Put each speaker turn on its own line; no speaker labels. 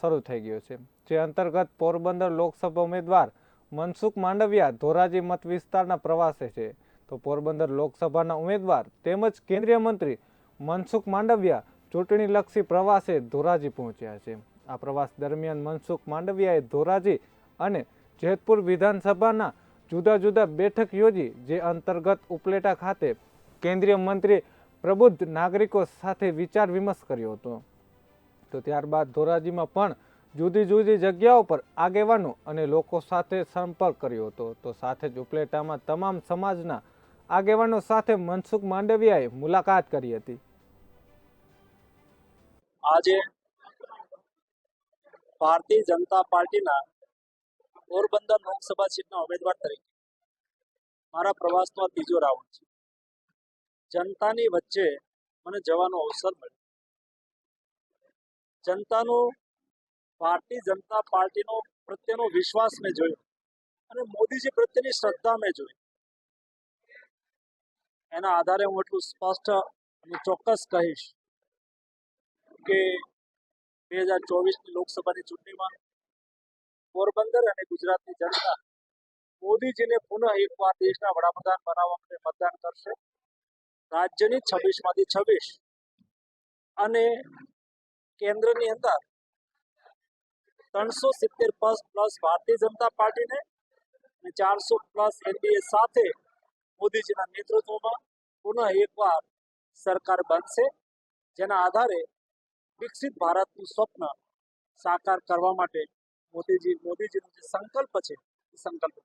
શરૂ થઈ ગયો છે. જે અંતર્ગત પોરબંદર લોકસભા ઉમેદવાર મનસુખ માંડવિયા ધોરાજી મત વિસ્તારના પ્રવાસે છે. તો પોરબંદર લોકસભાના ઉમેદવાર તેમજ કેન્દ્રીય મંત્રી મનસુખ માંડવિયા ચૂંટણીલક્ષી પ્રવાસે ધોરાજી પહોંચ્યા છે. આ પ્રવાસ દરમિયાન મનસુખ માંડવિયાએ ધોરાજી અને જેતપુર વિધાનસભાના જુદા જુદા બેઠક યોજી, જે અંતર્ગત ઉપલેટા ખાતે કેન્દ્રીય મંત્રી પ્રબુદ્ધ નાગરિકો સાથે વિચાર વિમર્શ કર્યો હતો. તો ત્યારબાદ ધોરાજીમાં પણ જુદી જુદી જગ્યાઓ પર આગેવાનો અને લોકો સાથે સંપર્ક કર્યો હતો. તો સાથે જ ઉપલેટામાં તમામ સમાજના આગેવાનો સાથે મનસુખ માંડવિયાએ મુલાકાત કરી હતી.
આજે ભારતીય જનતા પાર્ટીના પોરબંદર લોકસભા સીટના ઉમેદવાર તરીકે મારા પ્રવાસનો આ ત્રીજો રાઉન્ડ છે. જનતાની વચ્ચે મને જવાનો અવસર મળ્યો. જનતાનો, ભારતીય જનતા પાર્ટીનો પ્રત્યેનો વિશ્વાસ મેં જોયો. અને મોદીજી પ્રત્યેની શ્રદ્ધા મેં જોઈ. એના આધારે હું એટલું સ્પષ્ટ અને ચોક્કસ કહીશ કે બે હજાર ચોવીસની લોકસભાની ચૂંટણીમાં પોરબંદર અને ગુજરાતની જનતા મોદીજીને પુનઃ એકવાર દેશના વડાપ્રધાન બનાવવા માટે મતદાન કરશે. રાજ્યની છવ્વીસમાંથી છવ્વીસ. અને કેન્દ્રની અંદર ત્રણસો સિત્તેર પ્લસ પ્લસ ભારતીય જનતા પાર્ટીને અને ચારસો પ્લસ એનડીએ સાથે મોદીજીના નેતૃત્વમાં પુનઃ એકવાર સરકાર બનશે, જેના આધારે વિકસિત ભારતનું સ્વપ્ન સાકાર કરવા માટે મોદીજી, મોદીજીનો જે સંકલ્પ છે, એ સંકલ્પ